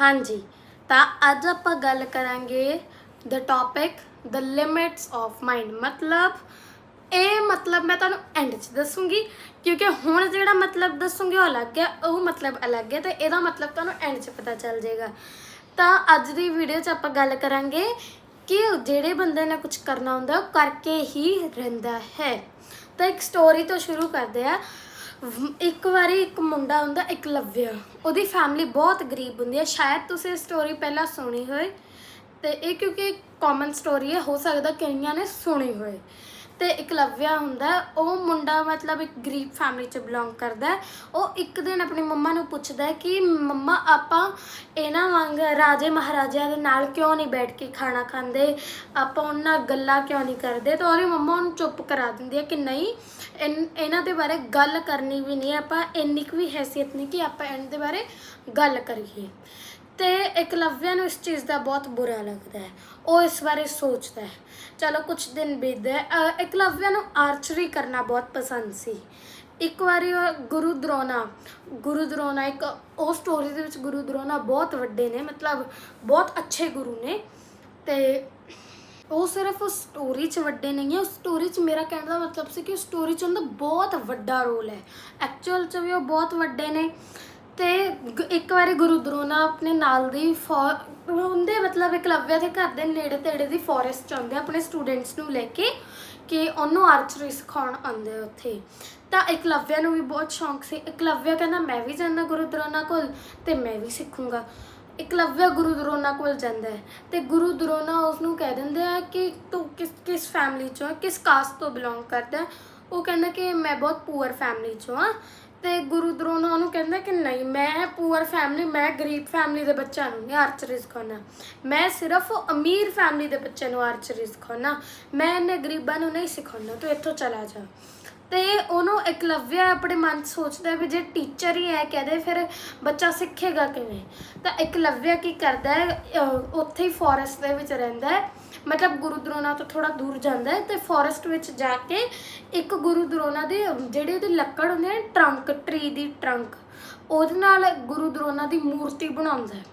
ਹਾਂਜੀ, ਤਾਂ ਅੱਜ ਆਪਾਂ ਗੱਲ ਕਰਾਂਗੇ the topic the limits of mind ਮਤਲਬ, ਇਹ ਮਤਲਬ ਮੈਂ ਤੁਹਾਨੂੰ ਐਂਡ 'ਚ ਦੱਸੂੰਗੀ, ਕਿਉਂਕਿ ਹੁਣ ਜਿਹੜਾ ਮਤਲਬ ਦੱਸੂੰਗੀ ਉਹ ਅਲੱਗ ਹੈ, ਉਹ ਮਤਲਬ ਅਲੱਗ ਹੈ ਤੇ ਇਹਦਾ ਮਤਲਬ ਤੁਹਾਨੂੰ ਐਂਡ 'ਚ ਪਤਾ ਚੱਲ ਜਾਏਗਾ। ਤਾਂ ਅੱਜ ਦੀ ਵੀਡੀਓ 'ਚ ਆਪਾਂ ਗੱਲ ਕਰਾਂਗੇ ਕਿ ਜਿਹੜੇ ਬੰਦੇ ਨੇ ਕੁਝ ਕਰਨਾ ਹੁੰਦਾ, ਉਹ ਕਰਕੇ ਹੀ ਰਹਿੰਦਾ ਹੈ। ਤਾਂ ਇੱਕ ਸਟੋਰੀ ਤੋਂ ਸ਼ੁਰੂ ਕਰਦੇ ਆ ਇੱਕ ਵਾਰੀ ਇੱਕ ਮੁੰਡਾ ਹੁੰਦਾ, ਇੱਕ ਲਵਿਆ। ਉਹਦੀ ਫੈਮਿਲੀ ਬਹੁਤ ਗਰੀਬ ਹੁੰਦੀ ਹੈ। ਸ਼ਾਇਦ ਤੁਸੀਂ ਇਹ ਸਟੋਰੀ ਪਹਿਲਾਂ ਸੁਣੀ ਹੋਏ। ਤੇ ਇਹ ਕਿਉਂਕਿ ਕਾਮਨ ਸਟੋਰੀ ਹੈ, ਹੋ ਸਕਦਾ ਕਈਆਂ ਨੇ ਸੁਣੀ ਹੋਏ। ਤੇ ਇਕਲਵਿਆ ਹੁੰਦਾ ਹੈ, ਉਹ ਮੁੰਡਾ ਮਤਲਬ ਇੱਕ ਗਰੀਬ ਫੈਮਿਲੀ ਚ ਬਿਲੋਂਗ ਕਰਦਾ ਹੈ। ਉਹ ਇੱਕ ਦਿਨ ਆਪਣੀ ਮੰਮਾ ਨੂੰ ਪੁੱਛਦਾ ਹੈ ਕਿ ਮੰਮਾ ਆਪਾਂ ਇਹਨਾਂ ਵਾਂਗ ਰਾਜੇ ਮਹਾਰਾਜਿਆਂ ਦੇ ਨਾਲ ਕਿਉਂ ਨਹੀਂ ਬੈਠ ਕੇ ਖਾਣਾ ਖਾਂਦੇ? ਆਪਾਂ ਉਹਨਾਂ ਨਾਲ ਗੱਲਾਂ ਕਿਉਂ ਨਹੀਂ ਕਰਦੇ? ਤਾਂ ਉਹਦੀ ਮੰਮਾ ਉਹਨੂੰ ਚੁੱਪ ਕਰਾ ਦਿੰਦੀ ਹੈ ਕਿ ਨਹੀਂ ਇਨ- ਇਹਨਾਂ ਦੇ ਬਾਰੇ ਗੱਲ ਕਰਨੀ ਵੀ ਨਹੀਂ ਆਪਾਂ ਇੰਨੀ ਕੁ ਵੀ ਹੈਸੀਅਤ ਨਹੀਂ ਕਿ ਆਪਾਂ ਇਹਨਾਂ ਦੇ ਬਾਰੇ ਗੱਲ ਕਰੀਏ। ਤੇ ਇਕਲਵਿਆ ਨੂੰ ਇਸ ਚੀਜ਼ ਦਾ ਬਹੁਤ ਬੁਰਾ ਲੱਗਦਾ ਹੈ। ਉਹ ਇਸ ਬਾਰੇ ਸੋਚਦਾ ਹੈ। ਚਲੋ ਕੁਝ ਦਿਨ ਬੀਤਦੇ ਹੈ। ਇਕਲਵਿਆ ਨੂੰ ਆਰਚਰੀ ਕਰਨਾ ਬਹੁਤ ਪਸੰਦ ਸੀ। ਇੱਕ ਵਾਰੀ ਉਹ ਗੁਰੂ ਦਰੋਣਾ, ਗੁਰੂ ਦਰੋਨਾ ਇੱਕ ਉਹ ਸਟੋਰੀ ਦੇ ਵਿੱਚ ਗੁਰੂ ਦਰੋਨਾ ਬਹੁਤ ਵੱਡੇ ਨੇ, ਮਤਲਬ ਬਹੁਤ ਅੱਛੇ ਗੁਰੂ ਨੇ ਤੇ ਉਹ ਸਿਰਫ ਉਸ ਸਟੋਰੀ 'ਚ ਵੱਡੇ ਨਹੀਂ ਹੈ। ਉਸ ਸਟੋਰੀ 'ਚ ਮੇਰਾ ਕਹਿਣ ਦਾ ਮਤਲਬ ਸੀ ਕਿ ਉਸ ਸਟੋਰੀ 'ਚ ਉਹਨਾਂ ਦਾ ਬਹੁਤ ਵੱਡਾ ਰੋਲ ਹੈ। ਐਕਚੁਅਲ 'ਚ ਵੀ ਉਹ ਬਹੁਤ ਵੱਡੇ ਨੇ। ਤੇ ਗ- ਇੱਕ ਵਾਰੀ ਗੁਰੂ ਦਰੋਨਾ ਆਪਣੇ ਨਾਲ ਦੀ ਫੌ- ਹੁੰਦੇ ਮਤਲਬ ਇਕਲਵਿਆ ਦੇ ਘਰ ਦੇ ਨੇੜੇ ਤੇੜੇ ਦੀ ਫੋਰੈਸਟ ਚ ਆਉਂਦੇ ਆ, ਆਪਣੇ ਸਟੂਡੈਂਟਸ ਨੂੰ ਲੈ ਕੇ ਕਿ ਉਹਨੂੰ ਆਰਚਰੀ ਸਿਖਾਉਣ ਆਉਂਦੇ ਆ ਉੱਥੇ। ਤਾਂ ਇਕਲਵਿਆ ਨੂੰ ਵੀ ਬਹੁਤ ਸ਼ੌਂਕ ਸੀ। ਇਕਲਵਿਆ ਕਹਿੰਦਾ, ਮੈਂ ਵੀ ਜਾਂਦਾ ਗੁਰੂ ਦਰੋਨਾ ਕੋਲ ਤੇ ਮੈਂ ਵੀ ਸਿੱਖੂੰਗਾ। ਇਕਲਵਿਆ ਗੁਰੂ ਦਰੋਨਾ ਕੋਲ ਜਾਂਦਾ ਹੈ ਤੇ ਗੁਰੂ ਦਰੋਨਾ ਉਸ ਨੂੰ ਕਹਿ ਦਿੰਦੇ ਆ ਕਿ ਤੂੰ ਕਿਸ ਕਿਸ ਫੈਮਿਲੀ ਚੋਂ ਹੈ ਕਿਸ ਕਾਸਟ ਤੋਂ ਬਿਲੋਂਗ ਕਰਦਾ ਹੈ? ਉਹ ਕਹਿੰਦਾ ਕਿ ਮੈਂ ਬਹੁਤ ਪੂਅਰ ਫੈਮਿਲੀ ਚੋਂ ਆ ਤੇ ਗੁਰੂ ਦਰੋਨਾ ਉਹਨੂੰ ਕਹਿੰਦਾ ਕਿ ਨਹੀਂ, ਮੈਂ ਪੂਅਰ ਫੈਮਿਲੀ ਮੈਂ ਗਰੀਬ ਫੈਮਿਲੀ ਦੇ ਬੱਚਿਆਂ ਨੂੰ ਨਹੀਂ ਆਰਚਰੀ ਸਿਖਾਉਣਾ ਮੈਂ ਸਿਰਫ ਅਮੀਰ ਫੈਮਿਲੀ ਦੇ ਬੱਚਿਆਂ ਨੂੰ ਆਰਚਰੀ ਸਿਖਾਉਣਾ ਮੈਂ ਇਹਨੇ ਗਰੀਬਾਂ ਨੂੰ ਨਹੀਂ ਸਿਖਾਉਣਾ, ਤੂੰ ਇੱਥੋਂ ਚਲਾ ਜਾ। ਤੇ ਉਹਨੂੰ ਇਕਲਵਿਆ ਆਪਣੇ ਮਨ 'ਚ ਸੋਚਦਾ ਵੀ ਜੇ ਟੀਚਰ ਹੀ ਹੈ ਕਹਦੇ ਫਿਰ ਬੱਚਾ ਸਿੱਖੇਗਾ ਕਿਵੇਂ? ਤਾਂ ਇਕਲਵਿਆ ਕੀ ਕਰਦਾ ਹੈ? ਅਹ ਉੱਥੇ ਹੀ ਫੋਰੈਸਟ ਦੇ ਵਿੱਚ ਰਹਿੰਦਾ ਹੈ। ਮਤਲਬ ਗੁਰੂ ਦਰੋਨਾ ਤੋਂ ਥੋੜਾ ਦੂਰ ਜਾਂਦਾ ਹੈ ਤੇ ਫੋਰੈਸਟ ਵਿੱਚ ਜਾ ਕੇ ਇੱਕ ਗੁਰੂ ਦਰੋਨਾ ਦੇ, ਜਿਹੜੇ ਉਹਦੀ ਲੱਕੜ ਹੁੰਦੇ ਨੇ ਟਰੰਕ ਟਰੀ ਦੀ ਟਰੰਕ ਉਹਦੇ ਨਾਲ ਗੁਰੂ ਦਰੋਨਾ ਦੀ ਮੂਰਤੀ ਬਣਾਉਂਦਾ ਹੈ।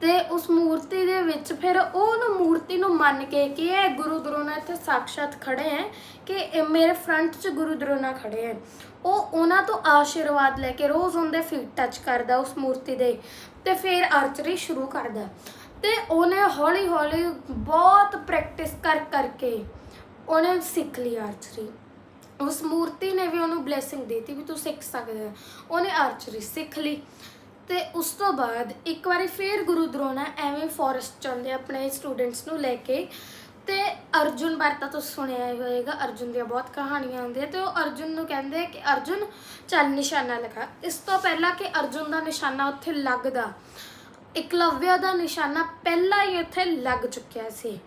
ਤੇ ਉਸ ਮੂਰਤੀ ਦੇ ਵਿੱਚ ਫਿਰ ਉਹ ਉਹਨੂੰ ਮੂਰਤੀ ਨੂੰ ਮੰਨ ਕੇ ਕਿ ਇਹ ਗੁਰੂ ਦਰੋਨਾ ਇੱਥੇ ਸਾਕਸ਼ਾਤ ਖੜੇ ਹੈ ਕਿ ਇਹ ਮੇਰੇ ਫਰੰਟ 'ਚ ਗੁਰੂ ਦਰੋਨਾ ਖੜੇ ਹੈ। ਉਹ ਉਹਨਾਂ ਤੋਂ ਆਸ਼ੀਰਵਾਦ ਲੈ ਕੇ ਰੋਜ਼ ਉਹਦੇ ਫੀਟ ਟੱਚ ਕਰਦਾ ਉਸ ਮੂਰਤੀ ਦੇ ਤੇ ਫਿਰ ਆਰਚਰੀ ਸ਼ੁਰੂ ਕਰਦਾ। ਤੇ ਉਹਨੇ ਹੌਲੀ ਹੌਲੀ ਬਹੁਤ ਪ੍ਰੈਕਟਿਸ ਕਰ ਕਰਕੇ ਉਹਨੇ ਸਿੱਖ ਲਈ ਆਰਚਰੀ ਉਸ ਮੂਰਤੀ ਨੇ ਵੀ ਉਹਨੂੰ ਬਲੇਸਿੰਗ ਦਿੱਤੀ ਵੀ ਤੂੰ ਸਿੱਖ ਸਕਦਾ ਹੈ। ਉਹਨੇ ਆਰਚਰੀ ਸਿੱਖ ਲਈ ਤੇ ਉਸ ਤੋਂ ਬਾਅਦ ਇੱਕ ਵਾਰੀ ਫੇਰ ਗੁਰੂ ਦਰੋਣਾ ਐਵੇਂ ਫੋਰੈਸਟ ਚਾਹੁੰਦੇ ਆਪਣੇ ਸਟੂਡੈਂਟਸ ਨੂੰ ਲੈ ਕੇ ਤੇ ਅਰਜੁਨ ਬਾਰੇ ਤਾਂ ਤੁਸੀਂ ਸੁਣਿਆ ਹੀ ਹੋਏਗਾ, ਅਰਜੁਨ ਦੀਆਂ ਬਹੁਤ ਕਹਾਣੀਆਂ ਆਉਂਦੀਆਂ ਤੇ ਉਹ ਅਰਜੁਨ ਨੂੰ ਕਹਿੰਦੇ ਕਿ ਅਰਜੁਨ ਚੱਲ ਨਿਸ਼ਾਨਾ ਲਗਾ। ਇਸ ਤੋਂ ਪਹਿਲਾਂ ਕਿ ਅਰਜੁਨ ਦਾ ਨਿਸ਼ਾਨਾ ਉੱਥੇ ਲੱਗਦਾ। ਇਕਲਵਿਆ ਦਾ ਨਿਸ਼ਾਨਾ ਪਹਿਲਾਂ ਹੀ ਇੱਥੇ ਲੱਗ ਚੁੱਕਿਆ ਸੀ।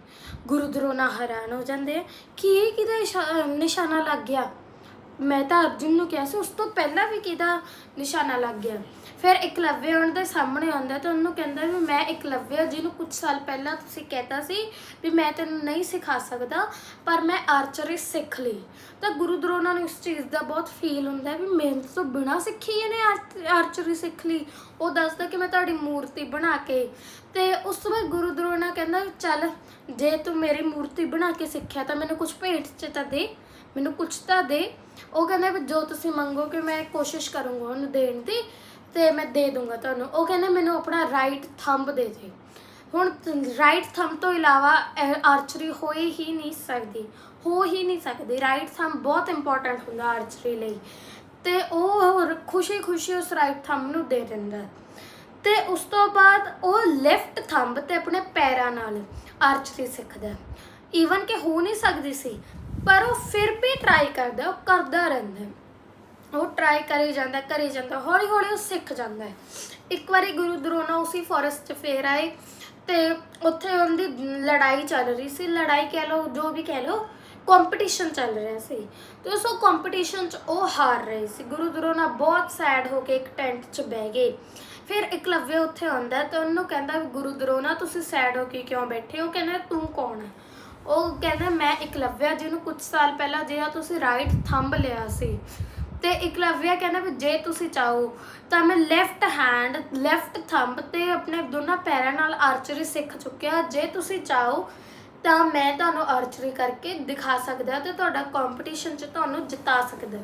ਗੁਰੂ ਦਰੋਨਾ ਹੈਰਾਨ ਹੋ ਜਾਂਦੇ ਆ, ਕਿ ਇਹ ਕਿਹਦਾ ਇਸ਼ਾ- ਨਿਸ਼ਾਨਾ ਲੱਗ ਗਿਆ? ਮੈਂ ਤਾਂ ਅਰਜੁਨ ਨੂੰ ਕਿਹਾ ਸੀ, ਉਸ ਤੋਂ ਪਹਿਲਾਂ ਵੀ ਕਿਹਦਾ ਨਿਸ਼ਾਨਾ ਲੱਗ ਗਿਆ। ਫਿਰ ਇਕਲਵਿਆ ਉਹਨਾਂ ਦੇ ਸਾਹਮਣੇ ਆਉਂਦਾ ਤਾਂ ਉਹਨੂੰ ਕਹਿੰਦਾ ਵੀ ਮੈਂ ਇਕਲਵਿਆ ਜਿਹਨੂੰ ਕੁਝ ਸਾਲ ਪਹਿਲਾਂ ਤੁਸੀਂ ਕਹਿਤਾ ਸੀ ਵੀ ਮੈਂ ਤੈਨੂੰ ਨਹੀਂ ਸਿਖਾ ਸਕਦਾ, ਪਰ ਮੈਂ ਆਰਚਰੀ ਸਿੱਖ ਲਈ। ਤਾਂ ਗੁਰੂ ਦਰੋਨਾ ਨੂੰ ਇਸ ਚੀਜ਼ ਦਾ ਬਹੁਤ ਫੀਲ ਹੁੰਦਾ ਵੀ ਮਿਹਨਤ ਤੋਂ ਬਿਨਾਂ ਸਿੱਖੀ ਇਹਨੇ ਆਰ- ਆਰਚਰੀ ਸਿੱਖ ਲਈ। ਉਹ ਦੱਸਦਾ ਕਿ ਮੈਂ ਤੁਹਾਡੀ ਮੂਰਤੀ ਬਣਾ ਕੇ ਤੇ ਉਸ ਤੋਂ ਬਾਅਦ ਗੁਰੂ ਦਰੋਨਾ ਕਹਿੰਦਾ ਚੱਲ, ਜੇ ਤੂੰ ਮੇਰੀ ਮੂਰਤੀ ਬਣਾ ਕੇ ਸਿੱਖਿਆ ਤਾਂ ਮੈਨੂੰ ਕੁਝ ਭੇਟ ਚ ਤਾਂ ਦੇ, ਮੈਨੂੰ ਕੁਝ ਤਾਂ ਦੇ। ਉਹ ਕਹਿੰਦਾ ਵੀ ਜੋ ਤੁਸੀਂ ਮੰਗੋਗੇ ਮੈਂ ਕੋਸ਼ਿਸ਼ ਕਰੂੰਗਾ ਉਹਨੂੰ ਦੇਣ ਦੀ ਤੇ ਮੈਂ ਦੇ ਦੂੰਗਾ ਤੁਹਾਨੂੰ। ਉਹ ਕਹਿੰਦਾ ਮੈਨੂੰ ਆਪਣਾ ਰਾਈਟ ਥੰਬ ਦੇ ਦੇ। ਹੁਣ ਰਾਈਟ ਥੰਬ ਤੋਂ ਇਲਾਵਾ ਆਰਚਰੀ ਹੋਈ ਹੀ ਨਹੀਂ ਸਕਦੀ, ਹੋ ਹੀ ਨਹੀਂ ਸਕਦੀ। ਰਾਈਟ ਥੰਬ ਬਹੁਤ ਇੰਪੋਰਟੈਂਟ ਹੁੰਦਾ ਆਰਚਰੀ ਲਈ। ਤੇ ਉਹ ਖੁਸ਼ੀ-ਖੁਸ਼ੀ ਉਸ ਰਾਈਟ ਥੰਬ ਨੂੰ ਦੇ ਦਿੰਦਾ। ਤੇ ਉਸ ਤੋਂ ਬਾਅਦ ਉਹ ਲੈਫਟ ਥੰਬ ਤੇ ਆਪਣੇ ਪੈਰਾਂ ਨਾਲ ਆਰਚਰੀ ਸਿੱਖਦਾ ਈਵਨ ਕਿ ਹੋ ਨਹੀਂ ਸਕਦੀ ਸੀ, ਪਰ ਉਹ ਫਿਰ ਵੀ ਟਰਾਈ ਕਰਦਾ, ਉਹ ਕਰਦਾ ਰਹਿੰਦਾ ਉਹ ਟਰਾਈ ਕਰੀ ਜਾਂਦਾ ਕਰੀ ਜਾਂਦਾ ਹੌਲੀ ਹੌਲੀ ਉਹ ਸਿੱਖ ਜਾਂਦਾ ਹੈ। ਇੱਕ ਵਾਰੀ ਗੁਰੂ ਦਰੋਨਾ ਉਸੇ ਫੋਰੈਸਟ 'ਚ ਫੇਰ ਆਏ ਤੇ ਉੱਥੇ ਉਹਦੀ ਲੜਾਈ ਚੱਲ ਰਹੀ ਸੀ। ਲੜਾਈ ਕਹਿ ਲਓ, ਜੋ ਵੀ ਕਹਿ ਲਓ ਕੰਪੀਟੀਸ਼ਨ ਚੱਲ ਰਿਹਾ ਸੀ। ਤੇ ਉਸ ਕੰਪੀਟੀਸ਼ਨ 'ਚ ਉਹ ਹਾਰ ਰਹੇ ਸੀ। ਗੁਰੂ ਦਰੋਨਾ ਬਹੁਤ ਸੈਡ ਹੋ ਕੇ ਇੱਕ ਟੈਂਟ 'ਚ ਬਹਿ ਗਏ। ਫਿਰ ਇਕਲਵਿਆ ਉੱਥੇ ਆਉਂਦਾ ਤੇ ਉਹਨੂੰ ਕਹਿੰਦਾ, ਗੁਰੂ ਦਰੋਨਾ ਤੁਸੀਂ ਸੈਡ ਹੋ ਕੇ ਕਿਉਂ ਬੈਠੇ ਹੋ? ਕਹਿੰਦਾ, ਤੂੰ ਕੌਣ ਹੈ? ਉਹ ਕਹਿੰਦਾ, ਮੈਂ ਇਕਲਵਿਆ ਜਿਹਨੂੰ ਕੁਝ ਸਾਲ ਪਹਿਲਾਂ ਜਿਹੜਾ ਤੁਸੀਂ ਰਾਈਟ ਥੰਬ ਲਿਆ ਸੀ। ਤੇ ਇਕਲਵਿਆ ਕਹਿੰਦਾ ਵੀ, ਜੇ ਤੁਸੀਂ ਚਾਹੋ ਤਾਂ ਮੈਂ ਲੈਫਟ ਹੈਂਡ ਲੈਫਟ ਥੰਬ ਤੇ ਆਪਣੇ ਦੋਨਾਂ ਪੈਰਾਂ ਨਾਲ ਆਰਚਰੀ ਸਿੱਖ ਚੁੱਕਿਆ। ਜੇ ਤੁਸੀਂ ਚਾਹੋ ਤਾਂ ਮੈਂ ਤੁਹਾਨੂੰ ਆਰਚਰੀ ਕਰਕੇ ਦਿਖਾ ਸਕਦਾ ਤੇ ਤੁਹਾਡਾ ਕੰਪੀਟੀਸ਼ਨ 'ਚ ਤੁਹਾਨੂੰ ਜਿਤਾ ਸਕਦਾ।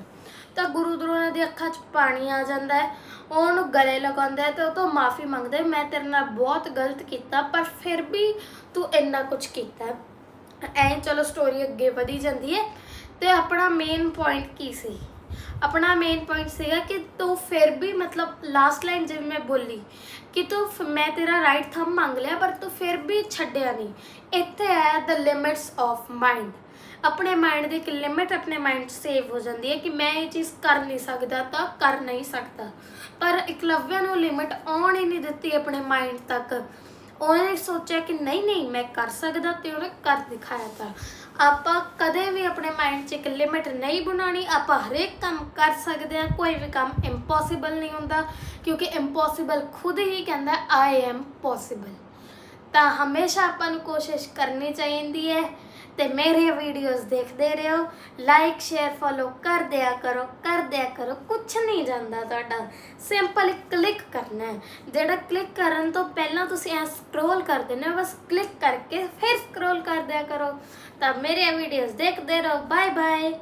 ਤਾਂ ਗੁਰੂ ਦਰੋਨਾ ਦੀ ਅੱਖਾਂ 'ਚ ਪਾਣੀ ਆ ਜਾਂਦਾ ਹੈ ਉਹਨੂੰ ਗਲੇ ਲਗਾਉਂਦਾ ਹੈ ਤੇ ਉਹ ਤੋਂ ਮਾਫੀ ਮੰਗਦਾ ਹੈ, ਮੈਂ ਤੇਰੇ ਨਾਲ ਬਹੁਤ ਗਲਤ ਕੀਤਾ, ਪਰ ਫਿਰ ਵੀ ਤੂੰ ਇੰਨਾ ਕੁਝ ਕੀਤਾ ਐਂ ਚਲੋ ਸਟੋਰੀ ਅੱਗੇ ਵਧੀ ਜਾਂਦੀ ਹੈ ਤੇ ਆਪਣਾ ਮੇਨ ਪੁਆਇੰਟ ਕੀ ਸੀ? ਆਪਣਾ ਮੇਨ ਪੁਆਇੰਟ ਸੀਗਾ ਕਿ ਤੂੰ ਫਿਰ ਵੀ ਮਤਲਬ ਲਾਸਟ ਲਾਈਨ ਜਿਵੇਂ ਮੈਂ ਬੋਲੀ, ਕਿ ਤੂੰ ਮੈਂ ਤੇਰਾ ਰਾਈਟ ਥੰਬ ਮੰਗ ਲਿਆ, ਪਰ ਤੂੰ ਫਿਰ ਵੀ ਛੱਡਿਆ ਨਹੀਂ। ਇੱਥੇ ਹੈ ਦ ਲਿਮਿਟਸ ਆਫ ਮਾਈਂਡ ਆਪਣੇ ਮਾਈਂਡ ਦੀ ਇੱਕ ਲਿਮਿਟ ਆਪਣੇ ਮਾਈਂਡ 'ਚ ਸੇਵ ਹੋ ਜਾਂਦੀ ਹੈ ਕਿ ਮੈਂ ਇਹ ਚੀਜ਼ ਕਰ ਨਹੀਂ ਸਕਦਾ ਤਾਂ ਕਰ ਨਹੀਂ ਸਕਦਾ। ਪਰ ਇਕਲਵਿਆਂ ਨੂੰ ਲਿਮਿਟ ਆਉਣ ਹੀ ਨਹੀਂ ਦਿੱਤੀ ਆਪਣੇ ਮਾਈਂਡ ਤੱਕ। ਉਹਨੇ ਸੋਚਿਆ ਕਿ ਨਹੀਂ ਨਹੀਂ, ਮੈਂ ਕਰ ਸਕਦਾ ਤੇ ਉਹਨੇ ਕਰ ਦਿਖਾਇਆ ਤਾਂ। ਆਪਾਂ ਕਦੇ ਵੀ ਆਪਣੇ ਮਾਈਂਡ 'ਚ ਇੱਕ ਲਿਮਿਟ ਨਹੀਂ ਬਣਾਉਣੀ, ਆਪਾਂ ਹਰੇਕ ਕੰਮ ਕਰ ਸਕਦੇ ਹਾਂ, ਕੋਈ ਵੀ ਕੰਮ ਇੰਪੋਸੀਬਲ ਨਹੀਂ ਹੁੰਦਾ, ਕਿਉਂਕਿ ਇੰਪੋਸੀਬਲ ਖੁਦ ਹੀ ਕਹਿੰਦਾ ਆਈ ਐਮ ਪੋਸੀਬਲ ਤਾਂ ਹਮੇਸ਼ਾ ਆਪਾਂ ਨੂੰ ਕੋਸ਼ਿਸ਼ ਕਰਨੀ ਚਾਹੀਦੀ ਹੈ ਤੇ ਮੇਰੇ ਵੀਡੀਓਜ਼ ਦੇਖਦੇ ਰਹੋ ਲਾਈਕ ਸ਼ੇਅਰ ਫੋਲੋ ਕਰ ਦਿਆ ਕਰੋ ਕਰ ਦਿਆ ਕਰੋ ਕੁਝ ਨਹੀਂ ਜਾਂਦਾ ਤੁਹਾਡਾ। ਸਿੰਪਲ ਕਲਿੱਕ ਕਰਨਾ ਹੈ। ਜਿਹੜਾ ਕਲਿੱਕ ਕਰਨ ਤੋਂ ਪਹਿਲਾਂ ਤੁਸੀਂ ਐ ਸਕਰੋਲ ਕਰ ਦੇਣਾ ਬਸ ਕਲਿੱਕ ਕਰਕੇ ਫਿਰ ਸਕਰੋਲ ਕਰ ਦਿਆ ਕਰੋ। ਤਾਂ ਮੇਰੇ ਵੀਡੀਓਜ਼ ਦੇਖਦੇ ਰਹੋ। Bye bye